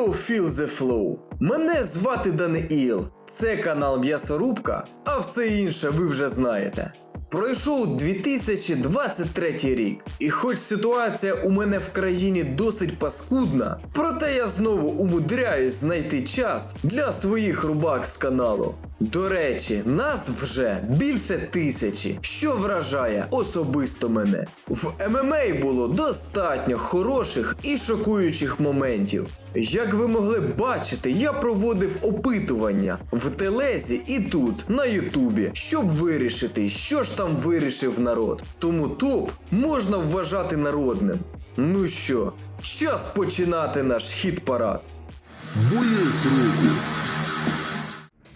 You feel the flow. Мене звати Даниїл. Це канал М'ясорубка, а все інше ви вже знаєте. Пройшов 2023 рік, і хоч ситуація у мене в країні досить паскудна, проте я знову умудряюсь знайти час для своїх рубак з каналу. До речі, нас вже більше тисячі, що вражає особисто мене. В ММА було достатньо хороших і шокуючих моментів. Як ви могли бачити, я проводив опитування в телезі і тут, на Ютубі, щоб вирішити, що ж там вирішив народ. Тому топ можна вважати народним. Ну що, час починати наш хіт-парад. Боєць року.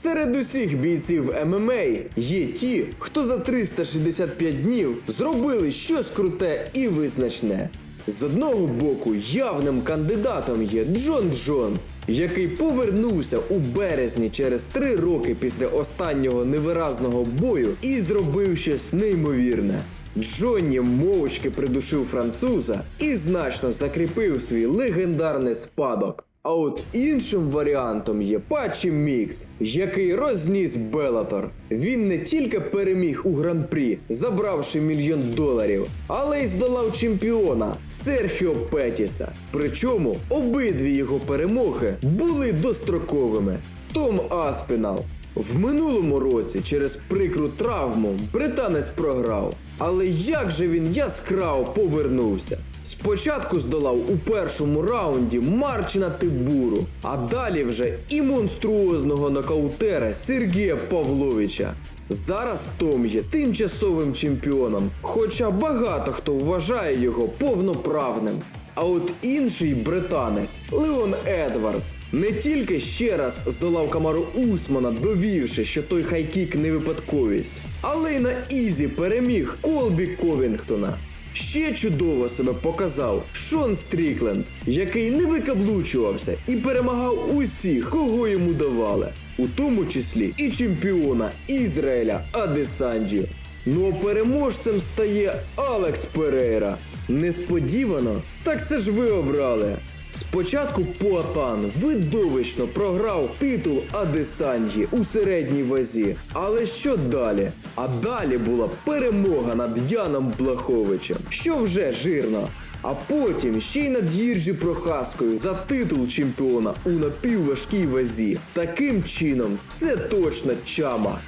Серед усіх бійців ММА є ті, хто за 365 днів зробили щось круте і визначне. З одного боку, явним кандидатом є Джон Джонс, який повернувся у березні через три роки після останнього невиразного бою і зробив щось неймовірне. Джонні мовчки придушив француза і значно закріпив свій легендарний спадок. А от іншим варіантом є Патчі Мікс, який розніс Белатор. Він не тільки переміг у гран-прі, забравши мільйон доларів, але й здолав чемпіона Серхіо Петіса. Причому обидві його перемоги були достроковими. Том Аспінал. В минулому році через прикру травму британець програв. Але як же він яскраво повернувся? Спочатку здолав у першому раунді Марчина Тибуру, а далі вже і монструозного нокаутера Сергія Павловича. Зараз Том є тимчасовим чемпіоном, хоча багато хто вважає його повноправним. А от інший британець Леон Едвардс не тільки ще раз здолав Камару Усмана, довівши, що той хайкік не випадковість, але й на Ізі переміг Колбі Ковінгтона. Ще чудово себе показав Шон Стрікленд, який не викаблучувався і перемагав усіх, кого йому давали, у тому числі і чемпіона Ізраїля Адесанджі. Ну а переможцем стає Алекс Перейра. Несподівано, так це ж ви обрали. Спочатку Пуатан видовищно програв титул Адесанджі у середній вазі. Але що далі? А далі була перемога над Яном Блаховичем, що вже жирно. А потім ще й над Їржі Прохаскою за титул чемпіона у напівважкій вазі. Таким чином, це точно чама.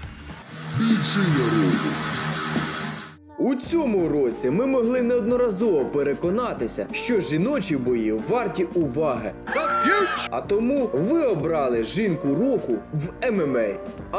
Бійчиня року. У цьому році ми могли неодноразово переконатися, що жіночі бої варті уваги. А тому ви обрали жінку року в ММА.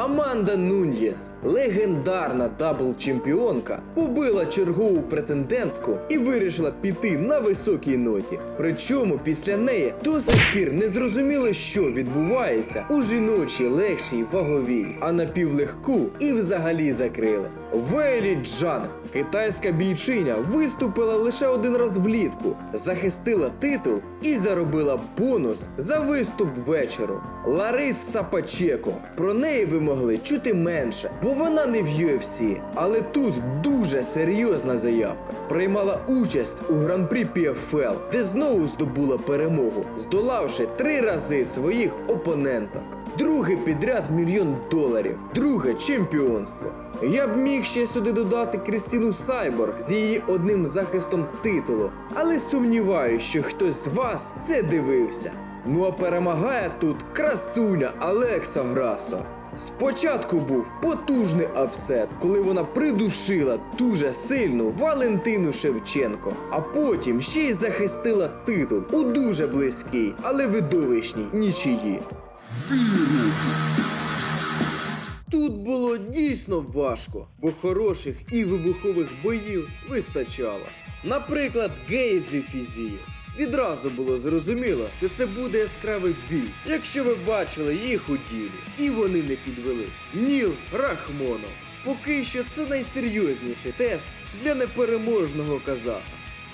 Аманда Нуньєс, легендарна дабл-чемпіонка, побила чергову претендентку і вирішила піти на високій ноті. Причому після неї до сих пір не зрозуміло, що відбувається у жіночій легшій ваговій, а напівлегку і взагалі закрили. Вейлі Джанг, китайська бійчиня, виступила лише один раз влітку, захистила титул і заробила бонус за виступ вечору. Ларис Сапачеко. Про неї ви могли чути менше, бо вона не в UFC. Але тут дуже серйозна заявка. Приймала участь у гран-прі PFL, де знову здобула перемогу, здолавши три рази своїх опоненток. Другий підряд мільйон доларів, друге чемпіонство. Я б міг ще сюди додати Крістіну Сайборг з її одним захистом титулу, але сумніваюся, що хтось з вас це дивився. Ну а перемагає тут красуня Алекса Грасо. Спочатку був потужний апсет, коли вона придушила дуже сильну Валентину Шевченко, а потім ще й захистила титул у дуже близькій, але видовищній нічиї. Тут було дійсно важко, бо хороших і вибухових боїв вистачало. Наприклад, Гейджі Фізієв. Відразу було зрозуміло, що це буде яскравий бій, якщо ви бачили їх у ділі. І вони не підвели. Ніл Рахмонов. Поки що це найсерйозніший тест для непереможного казаха.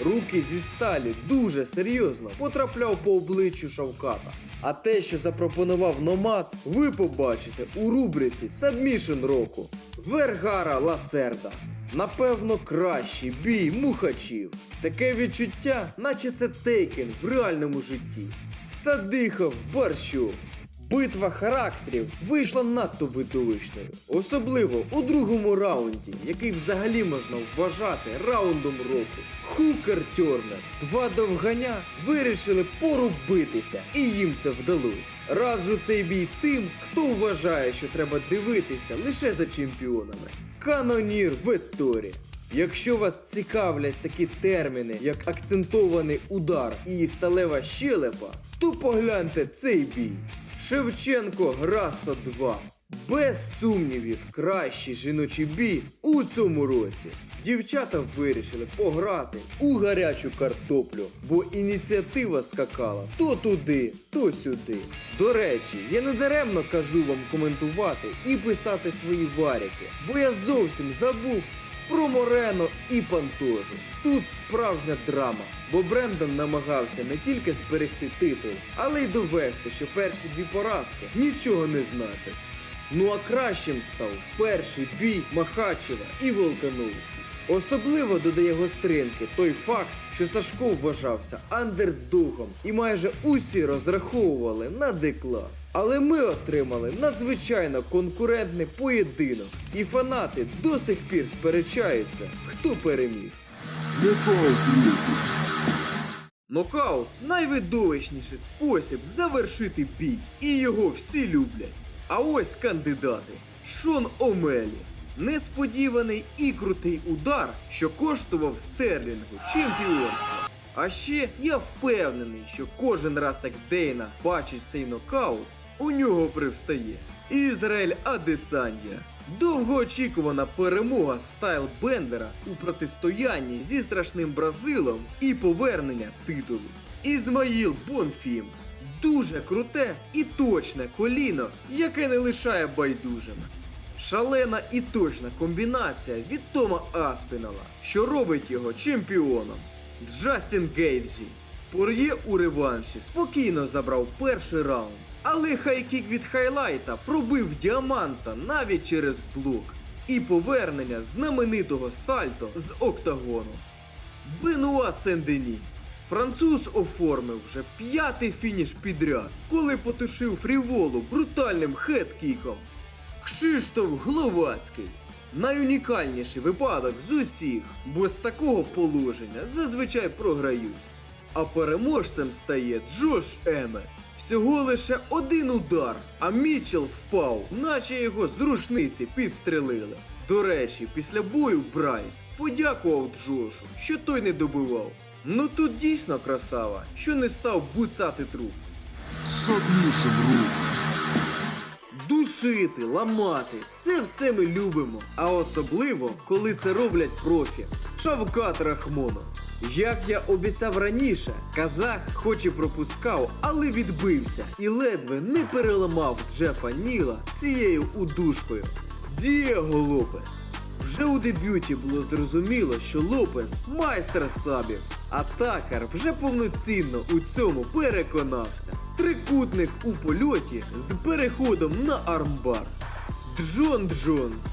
Руки зі сталі дуже серйозно потрапляв по обличчю Шавката. А те, що запропонував Номад, ви побачите у рубриці Submission року Вергара Ласерда. Напевно, кращий бій мухачів. Таке відчуття, наче це Тейкен в реальному житті. Садихов Борщов. Битва характерів вийшла надто видовищною, особливо у другому раунді, який взагалі можна вважати раундом року. Хукер Тернер, два довганя вирішили порубитися, і їм це вдалося. Раджу цей бій тим, хто вважає, що треба дивитися лише за чемпіонами. Канонір в Ветторі. Якщо вас цікавлять такі терміни, як акцентований удар і сталева щелепа, то погляньте цей бій. Шевченко Грасо 2. Без сумнівів, кращий жіночий бій у цьому році. Дівчата вирішили пограти у гарячу картоплю, бо ініціатива скакала то туди, то сюди. До речі, я не даремно кажу вам коментувати і писати свої варіки, бо я зовсім забув про Морено і Пантожу. Тут справжня драма, бо Брендон намагався не тільки зберегти титул, але й довести, що перші дві поразки нічого не значать. Ну а кращим став перший бій Махачева і Волкановський. Особливо додає гостринки той факт, що Сашко вважався андердогом і майже усі розраховували на Д-клас. Але ми отримали надзвичайно конкурентний поєдинок, і фанати до сих пір сперечаються, хто переміг. Нокаут. Нокаут найвидовищніший спосіб завершити бій, і його всі люблять. А ось кандидати: Шон Омелі. Несподіваний і крутий удар, що коштував стерлінгу чемпіонство. А ще я впевнений, що кожен раз як Дейна бачить цей нокаут, у нього привстає. Ізраїль Адесандія. Довгоочікувана перемога Стайл Бендера у протистоянні зі страшним Бразилом і повернення титулу. Ізмаїл Бонфім. Дуже круте і точне коліно, яке не лишає байдужим. Шалена і точна комбінація від Тома Аспінала, що робить його чемпіоном. Джастін Гейджі. Пор'є у реванші спокійно забрав перший раунд, але хайкік від хайлайта пробив діаманта навіть через блок. І повернення знаменитого сальто з октагону. Бенуа Сен-Дені. Француз оформив вже п'ятий фініш підряд, коли потушив фріволу брутальним хет-кіком. Кшиштоф Гловацький. Найунікальніший випадок з усіх, бо з такого положення зазвичай програють. А переможцем стає Джош Емет. Всього лише один удар, а Мічел впав, наче його з рушниці підстрелили. До речі, після бою Брайс подякував Джошу, що той не добивав. Ну тут дійсно красава, що не став буцати труп. Сабмішн року. Душити, ламати це все ми любимо. А особливо, коли це роблять профі. Шавкат Рахмонов. Як я обіцяв раніше, казах хоч і пропускав, але відбився і ледве не переламав Джефа Ніла цією удушкою. Дієго Лопес. Вже у дебюті було зрозуміло, що Лопес майстер сабів, а Такар вже повноцінно у цьому переконався. Трикутник у польоті з переходом на армбар. Джон Джонс.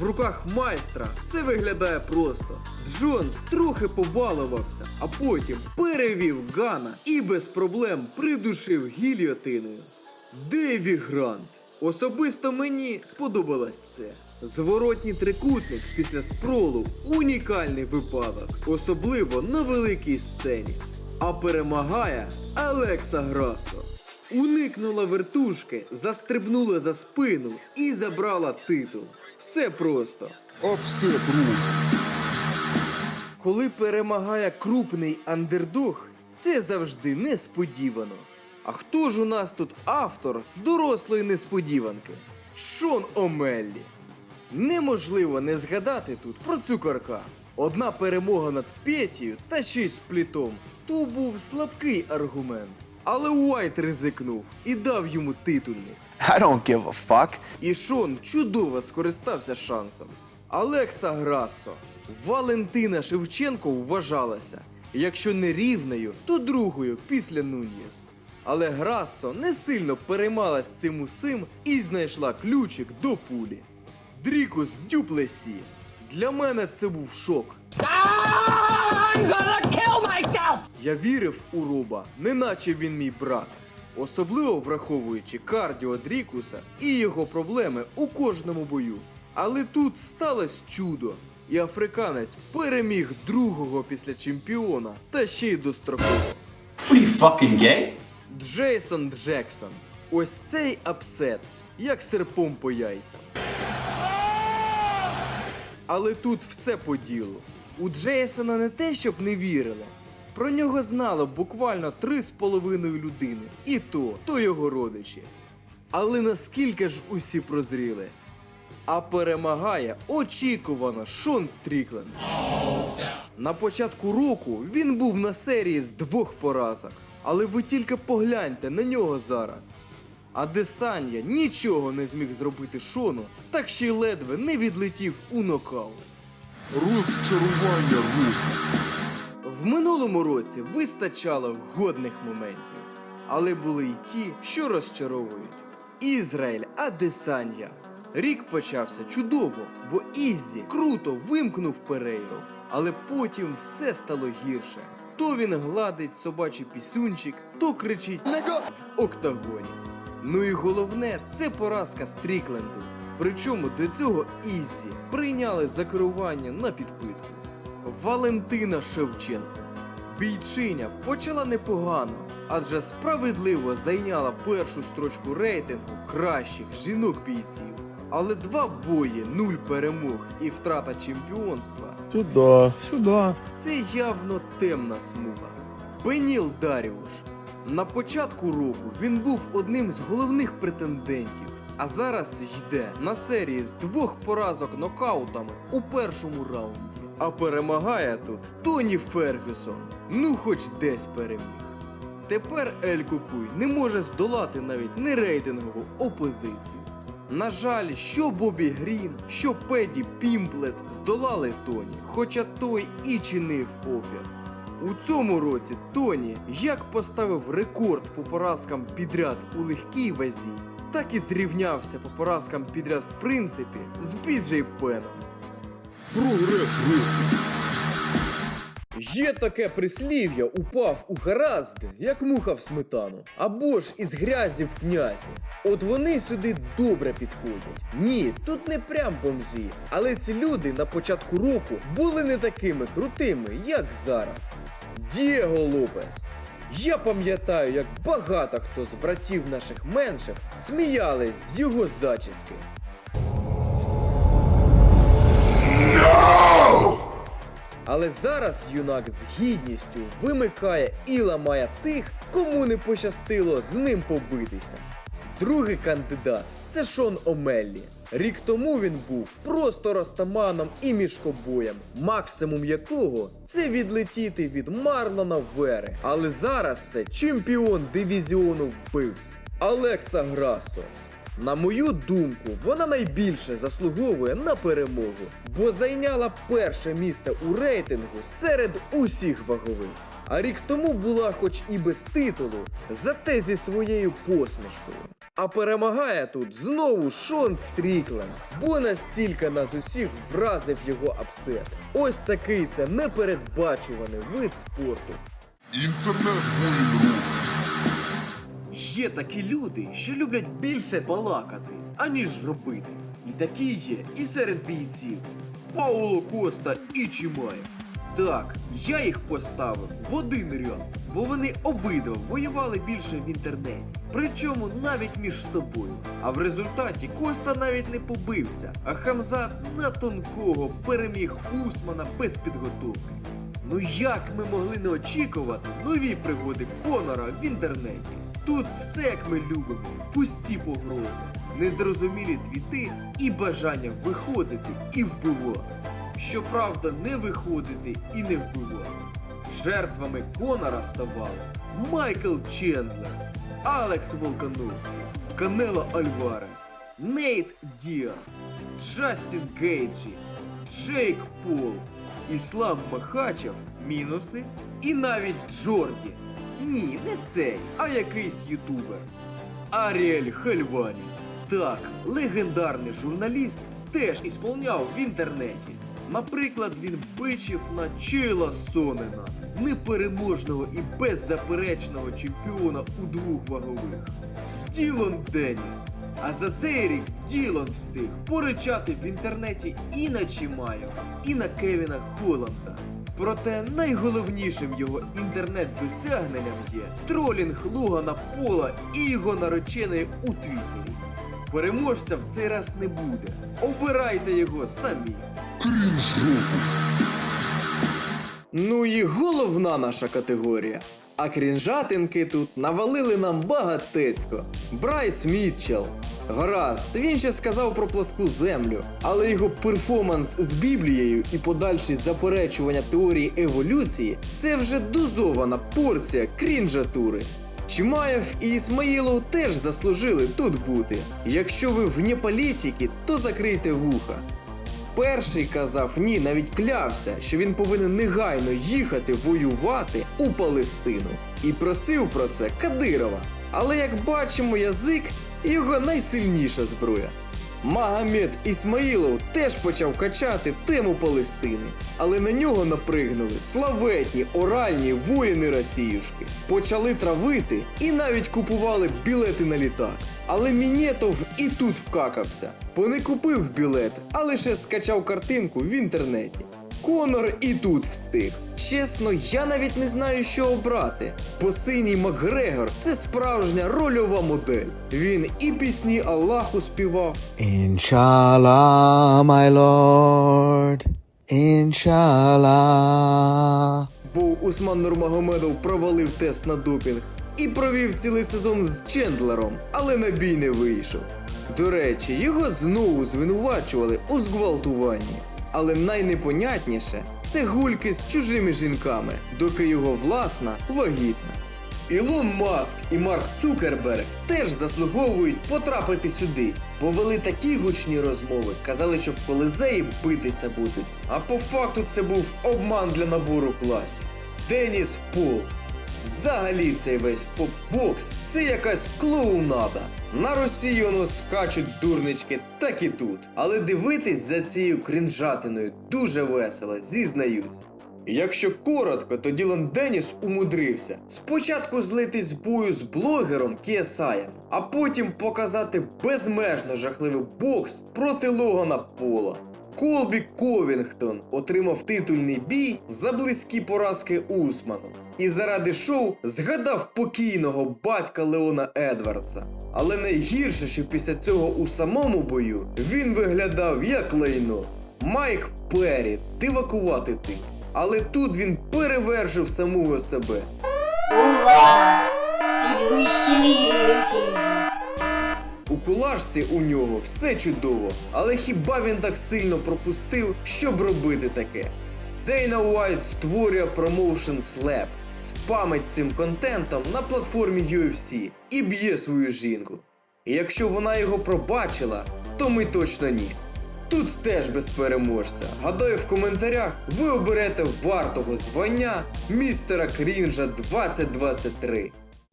В руках майстра все виглядає просто. Джонс трохи побалувався, а потім перевів Гана і без проблем придушив гільйотиною. Дейві Грант. Особисто мені сподобалось це. Зворотній трикутник після спролу унікальний випадок, особливо на великій сцені. А перемагає Алекса Грасо. Уникнула вертушки, застрибнула за спину і забрала титул. Все просто. Апсет року. Коли перемагає крупний андердог, це завжди несподівано. А хто ж у нас тут автор дорослої несподіванки? Шон Омеллі. Неможливо не згадати тут про цукорка. Одна перемога над Петію та ще й з плітом. То був слабкий аргумент. Але Уайт ризикнув і дав йому титульник. I don't give a fuck. І Шон чудово скористався шансом. Алекса Грасо. Валентина Шевченко вважалася, якщо не рівною, то другою після Нуньєс. Але Грассо не сильно переймалась цим усім і знайшла ключик до пулі. Дрікус Дюплесі. Для мене це був шок. I'm gonna kill myself! Я вірив у Роба, неначе він мій брат. Особливо враховуючи кардіо Дрікуса і його проблеми у кожному бою. Але тут сталося чудо, і африканець переміг другого після чемпіона та ще й достроково. Fucking gay? Джейсон Джексон. Ось цей апсет, як серпом по яйцям. Але тут все по ділу. У Джейсона не те, щоб не вірили. Про нього знало буквально три з половиною людини, і то, то його родичі. Але наскільки ж усі прозріли? А перемагає очікувано Шон Стрікленд. На початку року він був на серії з двох поразок. Але ви тільки погляньте на нього зараз. А Десанія нічого не зміг зробити Шону, так ще й ледве не відлетів у нокаут. Розчарування рук. В минулому році вистачало годних моментів, але були й ті, що розчаровують. Ізраїль Адесанія. Рік почався чудово, бо Іззі круто вимкнув Перейру, але потім все стало гірше. То він гладить собачий пісюнчик, то кричить в октагоні. Ну і головне, це поразка Стрікленду. Причому до цього Іззі прийняли за керування на підпитку. Валентина Шевченко. Бійчиня почала непогано, адже справедливо зайняла першу строчку рейтингу кращих жінок-бійців. Але два бої, нуль перемог і втрата чемпіонства Сюда, сюда. це явно темна смуга. Беніл Даріуш. На початку року він був одним з головних претендентів, а зараз йде на серії з двох поразок нокаутами у першому раунді. А перемагає тут Тоні Фергюсон. Ну, хоч десь переміг. Тепер Ель Кукуй не може здолати навіть нерейтингову опозицію. На жаль, що Бобі Грін, що Педі Пімплет здолали Тоні, хоча той і чинив опір. У цьому році Тоні як поставив рекорд по поразкам підряд у легкій вазі, так і зрівнявся по поразкам підряд в принципі з Біджей Пеном. Прогрес рук. Є таке прислів'я упав у гаразди, як муха в сметану, або ж із грязі в князі. От вони сюди добре підходять. Ні, тут не прям бомжі, але ці люди на початку року були не такими крутими, як зараз. Дієго Лопес. Я пам'ятаю, як багато хто з братів наших менших сміялись з його зачіски. Але зараз юнак з гідністю вимикає і ламає тих, кому не пощастило з ним побитися. Другий кандидат це Шон Омеллі. Рік тому він був просто ростаманом і мішкобоєм, максимум якого це відлетіти від Марлона Вери. Але зараз це чемпіон дивізіону вбивць Алекса Грасо. На мою думку, вона найбільше заслуговує на перемогу, бо зайняла перше місце у рейтингу серед усіх вагових. А рік тому була, хоч і без титулу, зате зі своєю посмішкою. А перемагає тут знову Шон Стрікленд, бо настільки нас усіх вразив його апсет. Ось такий це непередбачуваний вид спорту. Інтернет воїн рук. Є такі люди, що люблять більше балакати, аніж робити. І такі є і серед бійців. Пауло Коста і Чимаєв. Так, я їх поставив в один ряд, бо вони обидва воювали більше в інтернеті. Причому навіть між собою. А в результаті Коста навіть не побився, а Хамзат на тонкого переміг Усмана без підготовки. Ну як ми могли не очікувати нові пригоди Конора в інтернеті? Тут все як ми любимо, пусті погрози, незрозумілі твіти і бажання виходити і вбивати. Щоправда, не виходити і не вбивати. Жертвами Конора ставали Майкл Чендлер, Алекс Волкановський, Канело Альварес, Нейт Діас, Джастін Гейджі, Джейк Пол, Іслам Махачев, мінуси і навіть Джорді. Ні, не цей, а якийсь ютубер. Аріель Хельвані. Так, легендарний журналіст теж ісполняв в інтернеті. Наприклад, він бичив на Чейла Сонена, непереможного і беззаперечного чемпіона у двох вагових. Ділон Деніс. А за цей рік Ділон встиг поричати в інтернеті і на Чимаєва, і на Кевіна Холланда. Проте найголовнішим його інтернет-досягненням є тролінг Логана Пола і його нареченої у Твіттері. Переможця в цей раз не буде. Обирайте його самі. Крінж. Ну і головна наша категорія. А крінжатинки тут навалили нам багатецько. Брайс Мітчелл. Гаразд, він ще сказав про пласку землю, але його перформанс з Біблією і подальші заперечування теорії еволюції це вже дозована порція крінжатури. Чимаєв і Ісмаїлов теж заслужили тут бути. Якщо ви вне політики, то закрийте вуха. Перший казав ні, навіть клявся, що він повинен негайно їхати воювати у Палестину. І просив про це Кадирова. Але як бачимо, язик його найсильніша зброя. Магомед Ісмаїлов теж почав качати тему Палестини, але на нього напригнули славетні оральні воїни Росіюшки. Почали травити і навіть купували білети на літак. Але Мінєтов і тут вкакався, бо не купив білет, а лише скачав картинку в інтернеті. Конор і тут встиг. Чесно, я навіть не знаю, що обрати. Бо синій Макгрегор це справжня рольова модель. Він і пісні Аллаху співав, Inshallah, my Lord. Inshallah. бо Усман Нурмагомедов провалив тест на допінг і провів цілий сезон з Чендлером, але на бій не вийшов. До речі, його знову звинувачували у зґвалтуванні. Але найнепонятніше це гульки з чужими жінками, доки його власна вагітна. Ілон Маск і Марк Цукерберг теж заслуговують потрапити сюди, бо вели такі гучні розмови, казали, що в Колизеї битися будуть. А по факту це був обман для набору класів. Деніс Пол. Взагалі цей весь поп-бокс це якась клоунада. На воно скачуть дурнички, так і тут. Але дивитись за цією крінжатиною дуже весело, зізнаюсь. Якщо коротко, то Ділан Деніс умудрився спочатку злитись з бою з блогером Кіасаєм, а потім показати безмежно жахливий бокс проти Логана Пола. Колбі Ковінгтон отримав титульний бій за близькі поразки Усману. І заради шоу згадав покійного батька Леона Едвардса. Але найгірше, що після цього у самому бою він виглядав як лайно. Майк Перрі, дивакувати тип. Але тут він перевершив самого себе. У кулашці у нього все чудово, але хіба він так сильно пропустив, щоб робити таке? Дейна Уайт створює промоушен Slap, спамить цим контентом на платформі UFC і б'є свою жінку. І якщо вона його пробачила, то ми точно ні. Тут теж без переможця. Гадаю, в коментарях ви оберете вартого звання містера Крінжа 2023.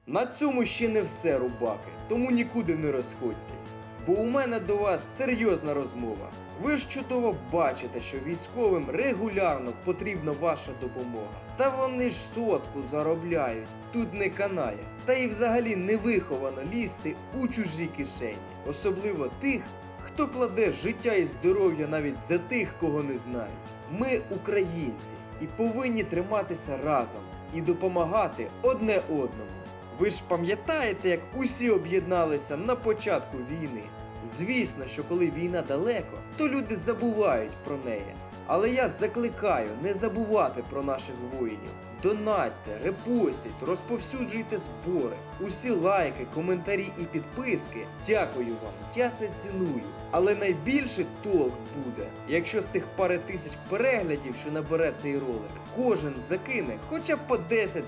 На цьому ще не все, рубаки, тому нікуди не розходьтесь. Бо у мене до вас серйозна розмова. Ви ж чудово бачите, що військовим регулярно потрібна ваша допомога. Та вони ж сотку заробляють, тут не канає. Та й взагалі невиховано лізти у чужі кишені, особливо тих, хто кладе життя і здоров'я навіть за тих, кого не знають. Ми українці і повинні триматися разом і допомагати одне одному. Ви ж пам'ятаєте, як усі об'єдналися на початку війни? Звісно, що коли війна далеко, то люди забувають про неї. Але я закликаю не забувати про наших воїнів. Донатьте, репостіть, розповсюджуйте збори. Усі лайки, коментарі і підписки. Дякую вам, я це ціную. Але найбільший толк буде, якщо з тих пари тисяч переглядів, що набере цей ролик, кожен закине хоча б по 10-20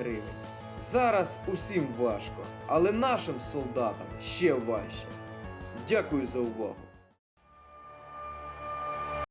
гривень. Зараз усім важко, але нашим солдатам ще важче. Дякую за увагу.